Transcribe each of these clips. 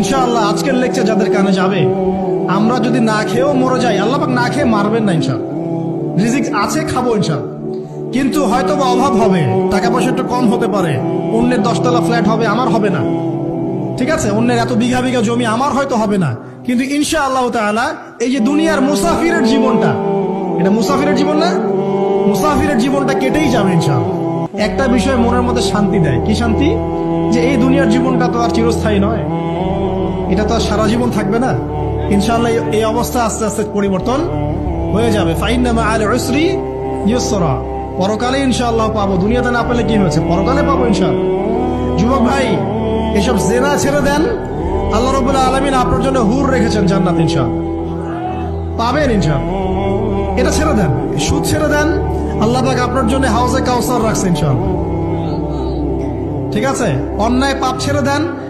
ইনশাআল্লাহ আজকের লেকচার যাদের কানে যাবে, আমরা যদি না খেয়েও মরে যাই, আল্লাহ না খেয়ে মারবেন না ইনশাল রিজিক আছে, খাব ইনশাল কিন্তু হয়তো বা অভাব হবে, টাকা পয়সা একটু কম হতে পারে, অন্যের দশতলা ফ্ল্যাট হবে, আমার হবে না। ঠিক আছে? অন্যের এত বিঘা বিঘা জমি, আমার হয়তো হবে না। কিন্তু ইনশা আল্লাহ তাআলা, এই যে দুনিয়ার মুসাফিরের জীবনটা, এটা মুসাফিরের জীবন না? মুসাফিরের জীবনটা কেটেই যাবে ইনশাল একটা বিষয় মনের মধ্যে শান্তি দেয়। কি শান্তি? যে এই দুনিয়ার জীবনটা তো আর চিরস্থায়ী নয়। এটা তো সারা জীবন থাকবে না। ইনশাআল্লাহ এই- অবস্থা আস্তে আস্তে পরিবর্তন হয়ে যাবে। ফাইন্নামা আল উসরি ইউসরা। পরকালে ইনশাআল্লাহ পাবো। দুনিয়াতে না পেলে কি হয়েছে? পরকালে পাবো ইনশাআল্লাহ। যুবক ভাই, এসব জেনা ছেড়ে দেন। আল্লাহ রবুল্লাহ আলমিন আপনার জন্য হুর রেখেছেন জান্নাত ইনশাআল্লাহ। পাবেন ইনশাআল্লাহ। এটা ছেড়ে দেন। সুদ ছেড়ে দেন। আল্লাহ পাক আপনার জন্য হাউসে কাউসার রাখছে ইনশাআল্লাহ। ঠিক আছে? অন্যায় পাপ ছেড়ে দেন।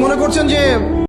মনে করছেন যে